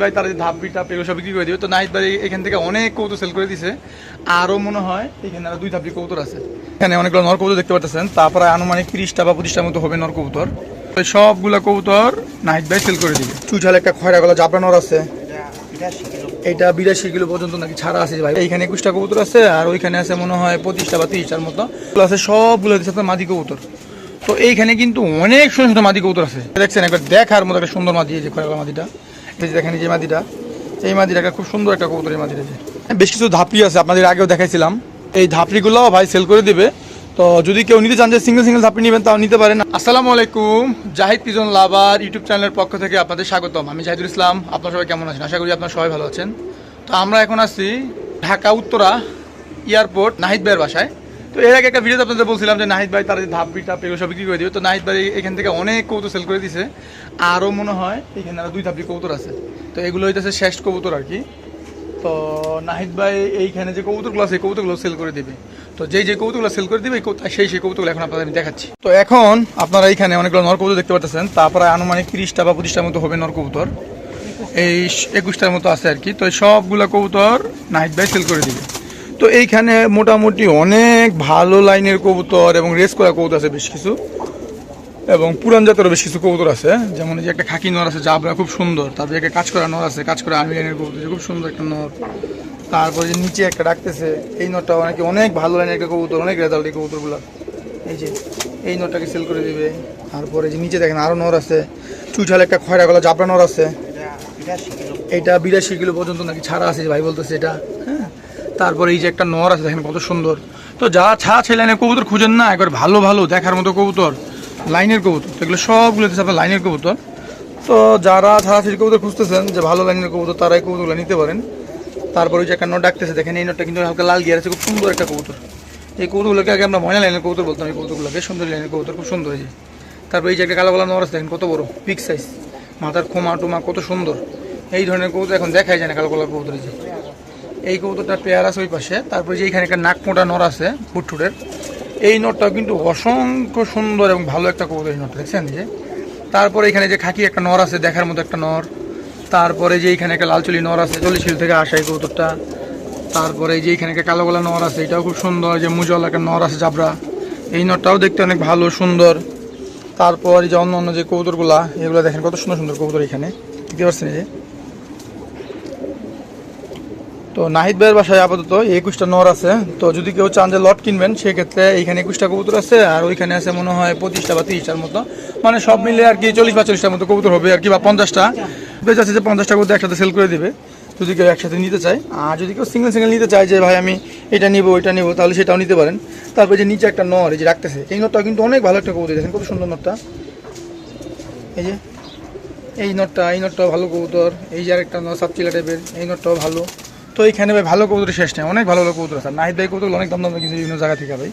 ভাই তারা এগুলো সব বিক্রি করে তো নাহিদ ভাই এখান থেকে অনেক সেল করে দিছে। আরও মনে হয় এখানে আরও দুই আছে। এখানে অনেকগুলো নর দেখতে পাচ্ছেন তারপরে আনুমানিক তিরিশটা বা পঁচিশটার মতো হবে নর নাহিদ ভাই সেল করে দিবে। চুচাল একটা খয়রা গলা নর আছে। এটা বিরাশি কিলো পর্যন্ত নাকি ছাড়া আছে ভাই। এইখানে একুশটা কবুতর আছে আর ওইখানে আছে মনে হয় পঁচিশটা বা তিরিশটার মতো। আছে সবগুলো দিচ্ছে আপনার মাদি কবুতর। তো এইখানে কিন্তু অনেক সুন্দর সুন্দর মাদি কবুতর আছে। দেখছেন একবার দেখার মতো একটা সুন্দর মাদি, এই যে খয়রা মাদিটা। দেখেন যে মাদিটা এই মাদিটা একটা খুব সুন্দর একটা কবুতর এই মাদিটা যে বেশ কিছু ধাপড়ি আছে আপনাদের আগেও দেখাইছিলাম। এই ধাপড়িগুলো ভাই সেল করে দিবে। তো যদি কেউ নিতে চান যে সিঙ্গেল সিঙ্গেল ধাপড়ি নেবেন তাও নিতে পারেন। আসসালামু আলাইকুম জাহিদ পিজন লাভার ইউটিউব চ্যানেলের পক্ষ থেকে আপনাদের স্বাগতম। আমি জাহিদুল ইসলাম আপনারা সবাই কেমন আছেন? আশা করি আপনারা সবাই ভালো আছেন। তো আমরা এখন আছি ঢাকা উত্তরা এয়ারপোর্ট নাহিদ ভাইয়ের বাসায়। তো এর আগে একটা ভিডিওতে আপনাদের বলছিলাম যে নাহিদ ভাই তারা যে ধাপ বিটাপ এগুলো সব বিক্রি করে দিবে। তো নাহিদ ভাই এখান থেকে অনেক কবুতর সেল করে দিছে। আরও মনে হয় এখানে আরও দুই ধাপি কৌতুর আছে। তো এগুলো হইতেছে শেষ কবুতর আর কি। তো নাহিদ ভাই এইখানে যে কবুতরগুলো আছে, এই কবুতরগুলো সেল করে দিবে। তো যেই যে কবুতরগুলো সেল করে দিবে সেই সেই কবুতরগুলো এখন আপনাদের আমি দেখাচ্ছি। তো এখন আপনারা এইখানে অনেকগুলো নর কবুতর দেখতে পাচ্ছেন তারপরে আনুমানিক তিরিশটা বা পঁচিশটার মতো হবে নর কবুতর। এই একুশটার মতো আছে আর কি। তো সবগুলো কবুতর নাহিদ ভাই সেল করে দিবে। তো এইখানে মোটামুটি অনেক ভালো লাইনের কবুতর এবং রেস করা কবুতর আছে বেশ কিছু। এবং পুরান জাতেরও বেশ কিছু কবুতর আছে। যেমন এই যে একটা খাকি নর আছে জাবরা খুব সুন্দর। তারপরে একটা কাজ করা নর আছে কাজ করা আর্মি লাইনের কবুতর খুব সুন্দর একটা নর। তারপরে যে নিচে একটা ডাকতেছে এই নটটা অনেকে অনেক ভালো লাইনের একটা কবুতর অনেক রেজাল্ট এই কবুতরগুলো। এই যে এই নটটাকে সেল করে দিবে। তারপরে যে নিচে দেখেন আরও নর আছে। চুইঠাল একটা খয়রা গলা জাবরা নর আছে। এটা বিরাশি কিলো পর্যন্ত নাকি ছাড়া আছে ভাই বলতেছে এটা। হ্যাঁ? তারপরে এই যে একটা নর আছে, দেখেন কত সুন্দর। তো যা ছা ছেলে লাইনের কবুতর খুঁজেন না, একবার ভালো ভালো দেখার মতো কবুতর, লাইনের কবুতর। তো এগুলো সবগুলো হচ্ছে আপনার লাইনের কবুতর। তো যারা ছাড়া ছেলে কবুতর খুঁজতেছেন, যে ভালো লাইনের কবুতর তারা এই কবুতরগুলো নিতে পারেন। তারপরে ওই যে একটা নট ডাকতেছে, দেখেন এই নটটা কিন্তু হালকা লাল গিয়ার আছে, খুব সুন্দর একটা কবুতর। এই কবুতরগুলোকে আগে আমরা ময়না লাইনের কবুতর বলতাম, এই কবুতরগুলোকে সুন্দর লাইনের কবুতর, খুব সুন্দর যে। তারপর এই যে একটা কালো কালো নর আছে, দেখেন কত বড় বিগ সাইজ মাথার খোমা টোমা কত সুন্দর। এই ধরনের কবুতর এখন দেখাই যায় না কালো কালো কবুতর যে। এই কবুতরটা পেয়ার আছে ওই পাশে। তারপরে যে এখানে একটা নাক মোটা নর আছে ফুটফুটের এই নটটাও কিন্তু অসংখ্য সুন্দর এবং ভালো একটা কবুতর এই নটটা দেখছেন? যে তারপরে এখানে যে খাকি একটা নর আছে, দেখার মতো একটা নর। তারপরে যে এখানে একটা লালচলি নর আছে চল্লিশ কিলো থেকে আসা এই কবুতরটা। তারপরে যে এখানে একটা কালো গলা নর আছে, এটাও খুব সুন্দর যে মুজল একটা নর আছে, জাবরা। এই নটটাও দেখতে অনেক ভালো, সুন্দর। তারপর যে অন্য অন্য যে কবুতরগুলা, এগুলো দেখেন কত সুন্দর সুন্দর কবুতর এখানে। দেখতে পাচ্ছেন যে? তো নাহিদ ভাইয়ের বাসায় আপাতত একুশটা নর আছে। তো যদি কেউ চান যে লট কিনবেন, সেক্ষেত্রে এইখানে একুশটা কবুতর আছে আর ওইখানে আছে মনে হয় পঁচিশটা বা তিরিশটার মতো। মানে সব মিলে আর কি চল্লিশ বা চল্লিশটার মতো কবুতর হবে আর কি, বা পঞ্চাশটা। বেশ আছে যে পঞ্চাশটা কবুতর একসাথে সেল করে দিবে, যদি কেউ একসাথে নিতে চায়। আর যদি কেউ সিঙ্গেল সিঙ্গেল নিতে চায় যে, ভাই, আমি এটা নিব, ওইটা নিব, তাহলে সেটাও নিতে পারেন। তারপরে যে নিচে একটা নর, এই যে রাখতেছে, এই নটটা কিন্তু অনেক ভালো একটা কবুতর দেখেন, কত সুন্দর নটটা এই যে, এই নটটা এই নটটাও ভালো কবুতর, এই যে আরেকটা নট সাবচিলা টাইপের এই নটটাও ভালো। তো এইখানে ভাই ভালো কবুতর শেষ নেই। অনেক ভালো ভালো কবুতর আছে। নাহিদ ভাই কবুতর অনেক দাম দাম কিন্তু বিভিন্ন জায়গা থেকে ভাই।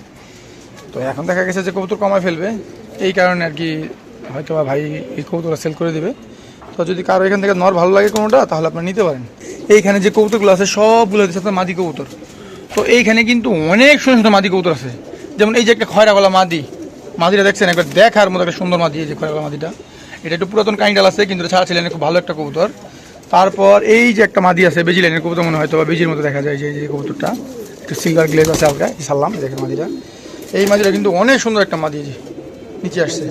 তো এখন দেখা গেছে যে কবুতর কমায় ফেলবে। এই কারণে আর কি হয়তো বা ভাই এই কবুতরটা সেল করে দিবে। তো যদি কারও এখান থেকে নর ভালো লাগে কোনোটা, তাহলে আপনারা নিতে পারেন। এইখানে যে কবুতরগুলো আছে, সবগুলো হচ্ছে আপনার মাদি কবুতর। তো এইখানে কিন্তু অনেক সুন্দর সুন্দর মাদি কবুতর আছে। যেমন এই যে একটা খয়রা গলা মাদি। মাদিটা দেখছেন? একবার দেখার মতো একটা সুন্দর মাদি, এই যে খয়রা গলা মাদিটা। এটা একটু পুরাতন কাইন্ডাল আছে, কিন্তু ছাড়া ছিলেন খুব ভালো একটা কবুতর। তারপর এই যে একটা মাদি আছে, বেজি লাইনের কবুতর মনে হয়তো বা বেজির মতো দেখা যায় যে এই কবুতরটা। একটু সিলভার গ্লেজ আছে হালকা সারলাম দেখেন মাদিটা। এই মাদিটা কিন্তু অনেক সুন্দর একটা মাদি নিচে আসছে।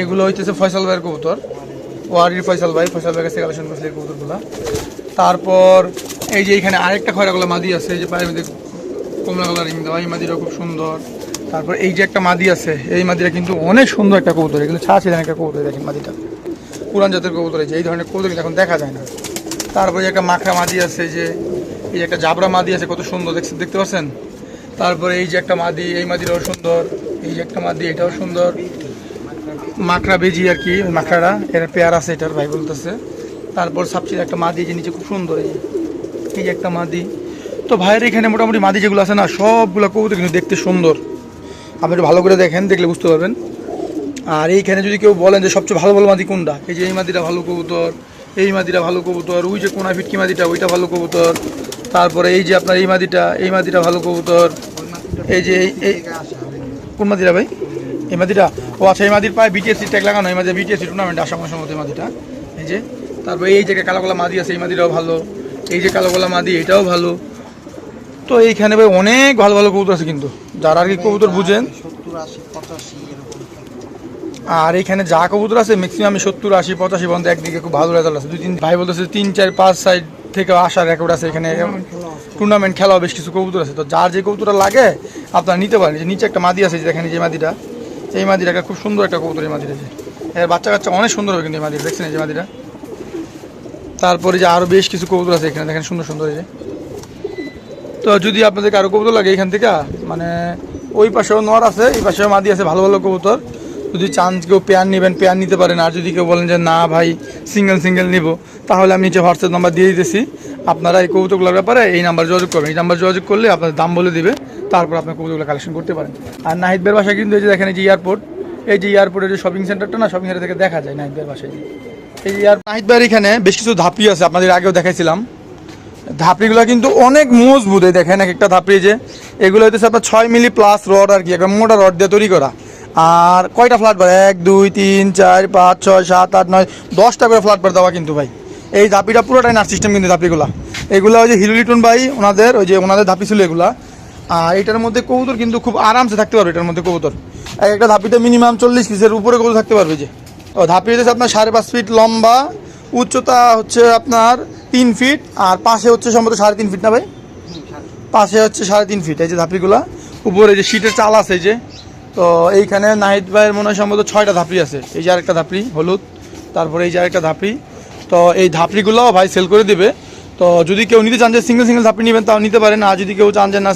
এগুলো হইতেছে ফয়সাল ভাইয়ের কবুতর, ওয়ারির ফয়সাল ভাই, ফয়সাল ভাইয়ের কাছে কালেকশন করছিল এই কবুতরগুলো। তারপর এই যে এখানে আরেকটা খয়রাগুলো মাদি আছে যে পায়ের মধ্যে কমলা কালারিং দেওয়া, এই মাদিটা খুব সুন্দর। তারপর এই যে একটা মাদি আছে, এই মাদিটা কিন্তু অনেক সুন্দর একটা কবুতর, এগুলো ছাড়া ছিলেন একটা কবুতর দেখেন মাদিটা। পুরান জাতের কবুতর এই ধরনের কবুতর এখন দেখা যায় না। তারপরে একটা মাখরা মাদি আছে যে, এই যে একটা জাবরা মাদি আছে, কত সুন্দর দেখতে দেখতে পাচ্ছেন? তারপরে এই যে একটা মাদি, এই মাদিটাও সুন্দর, এই যে একটা মাদি, এটাও সুন্দর। মাকড়া বেজি আর কি মাকড়াটা এর পেয়ার আছে এটার, ভাই বলতেছে। তারপর সাবচির একটা মাদি যে নিচে খুব সুন্দর। এই যে একটা মাদি। তো ভাইয়ের এখানে মোটামুটি মাদি যেগুলো আছে না, সবগুলো কবুতর কিন্তু দেখতে সুন্দর। আপনি একটু ভালো করে দেখেন, দেখলে বুঝতে পারবেন। আর এইখানে যদি কেউ বলেন যে সবচেয়ে ভালো ভালো মাদি কোনটা? এই যে এই মাদিটা ভালো কবুতর, এই মাদিটা ভালো কবুতর, ওই যে কোনা ফিটকি মাদিটা, ওইটা ভালো কবুতর, তারপরে এই যে আপনার এই মাদিটা এই মাদিটা ভালো কবুতর, এই যে এই- কোন মাদিরা ভাই? এই মাদিটা? ও আচ্ছা এই মাদির পায়ে বিটিএসসি ট্যাগ লাগানো, এই মাদির বিটিএসসি টুর্নামেন্ট আসাম সম্ভবত এই মাদিটা। এই যে, তারপর এই জায়গায় কালো গলা মাদি আছে, এই মাদিটাও ভালো। এই যে কালো গলা মাদি, এটাও ভালো। তো এইখানে ভাই অনেক ভালো ভালো কবুতর আছে কিন্তু। যারা আর কি কবুতর বুঝেন। সত্তর, আশি, পঁচাশি আর এখানে যা কবুতর আছে ম্যাক্সিমাম সত্তর, আশি, পঁচাশি পর্যন্ত একদিকে খুব ভালো রেজাল্ট আছে। দুই তিন ভাই বলতেছে তিন, চার, পাঁচ সাইড থেকে আসার রেকর্ড আছে এখানে। টুর্নামেন্ট খেলা বেশ কিছু কবুতর আছে। তো যার যে কবুতরটা লাগে, আপনারা নিতে পারেন। যে নিচে একটা মাদি আছে দেখেন যে মাদিটা। এই মাদিটা একটা খুব সুন্দর একটা কবুতর এই মাদিটা যে। এর বাচ্চা কাচ্চা অনেক সুন্দর হবে কিন্তু এই মাদিটা, দেখছেন এই যে মাদিটা? তারপরে যে আরও বেশ কিছু কবুতর আছে এখানে, দেখেন সুন্দর সুন্দর যে। তো যদি আপনাদের কারও কবুতর লাগে এখান থেকে মানে ওই পাশেও নর আছে, এই পাশেও মাদি আছে, ভালো ভালো কবুতর। যদি চান কেউ পেয়ার নেবেন পেয়ার নিতে পারেন। আর যদি কেউ বলেন যে, না ভাই সিঙ্গেল সিঙ্গেল নিব, তাহলে আমি নিচে হোয়াটসঅ্যাপ নাম্বার দিয়ে দিতেছি। আপনারা এই কবুতরগুলোর ব্যাপারে এই নাম্বার যোগাযোগ করবেন। এই নাম্বার যোগাযোগ করলে আপনার দাম বলে দিবে। তারপর আপনার কবুতরগুলো কালেকশন করতে পারেন। আর নাহিদবের বাসায় কিন্তু এই যে দেখেন, এই যে এয়ারপোর্ট এই যে এয়ারপোর্টের যে শপিং সেন্টারটা না শপিং সেন্টার থেকে দেখা যায় নাহিদবের বাসায়। এই যে নাহিদবের এখানে বেশ কিছু ধাপি আছে, আপনাদের আগেও দেখাইছিলাম। ধাপড়িগুলো কিন্তু অনেক মজবুত। দেখেন এক একটা ধাপড়ি যে, এগুলো হইতেছে আপনার ছয় মিলি প্লাস রড আর কি, একটা মোটা রড দিয়ে তৈরি করা। আর কয়টা ফ্ল্যাট বার এক, দুই, তিন, চার, পাঁচ, ছয়, সাত, আট, নয়, দশটা করে ফ্ল্যাট বার দেওয়া কিন্তু ভাই। এই ধাপিটা পুরোটাই নার্স সিস্টেম কিন্তু ধাপিগুলা। এগুলো ওই যে হিলুলিটন ভাই, ওনাদের, ওই যে ওনাদের ধাপি ছিল এগুলা। আর এটার মধ্যে কবুতর কিন্তু খুব আরামসে থাকতে পারবে এটার মধ্যে কবুতর। এক একটা ধাপিতে মিনিমাম চল্লিশ পিসের উপরে কবুতর থাকতে পারবে যে। ও, ধাপি হচ্ছে আপনার সাড়ে পাঁচ ফিট লম্বা, উচ্চতা হচ্ছে আপনার তিন ফিট আর পাশে হচ্ছে সম্ভবত সাড়ে তিন ফিট না ভাই? পাশে হচ্ছে সাড়ে তিন ফিট এই যে ধাপিগুলা। উপরে যে শীটের চাল আছে যে তো এইখানে নাহিদ ভাইয়ের মনে হয় সম্ভবত ছয়টা ধাপড়ি আছে। এই যে আরেকটা ধাপড়ি, হলুদ, তারপরে এই যে আরেকটা ধাপড়ি। তো এই ধাপড়িগুলোও ভাই সেল করে দিবে। তো যদি কেউ নিতে চান যে সিঙ্গেল সিঙ্গেল ধাপড়ি নেবেন, তাও নিতে পারেন। আর যদি কেউ চান যে না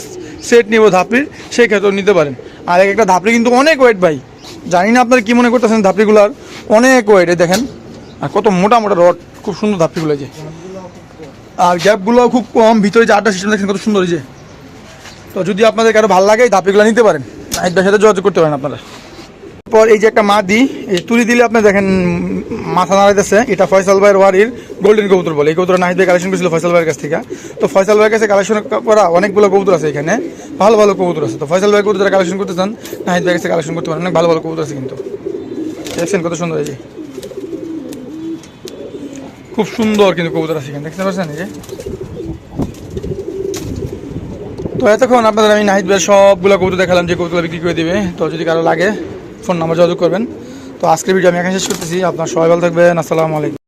সেট নেব ধাপড়ির সেই ক্ষেত্রেও নিতে পারেন। আর এক একটা ধাপড়ি কিন্তু অনেক ওয়েট ভাই। জানি না আপনারা কী মনে করতেছেন ধাপড়িগুলার। অনেক ওয়েট এই দেখেন। আর কত মোটা মোটা রড খুব সুন্দর ধাপড়িগুলো যে। আর গ্যাপগুলো খুব কম। ভিতরে যে আটটা সিস্টেম দেখছেন কত সুন্দর যে। তো যদি আপনাদের কারও ভালো লাগে এই ধাপিগুলো নিতে পারেন। নাহিদদের সাথে যোগাযোগ করতে পারেন আপনারা। পর এই যে একটা মাদি, এই তুলি দিলে আপনি দেখেন মাথা নাড়াইতেছে, এটা ফয়সাল ভাইয়ের ওয়ারির গোল্ডেন কবুতর বলে। এই কবুতর নাহিদ ভাই কালেকশন করেছিল ফয়সাল ভাইয়ের কাছ থেকে। তো ফয়সাল ভাইয়ের কাছে কালেকশন করা অনেকগুলো কবুতর আছে এখানে। ভালো ভালো কবুতর আছে। তো ফয়সাল ভাই কবুতর কালেকশন করতে চান, নাহিদ ভাইয়ের কাছে কালেকশন করতে পারেন। অনেক ভালো ভালো কবুতর আছে কিন্তু। দেখছেন কত সুন্দর এই যে। খুব সুন্দর কিন্তু কবুতর আছে এখানে। দেখতে পাচ্ছেন এই যে? তো এতক্ষণ আপনাদের আমি নাহিদ ভাইয়ের সবগুলো কবুতর দেখালাম, যে কবুতর বিক্রি করে দিবে। তো যদি কারও লাগে, ফোন নাম্বার যোগাযোগ করবেন। তো আজকের ভিডিও আমি এখানে শেষ করতেছি। আপনার সবাই ভালো থাকবেন। আসসালামু আলাইকুম।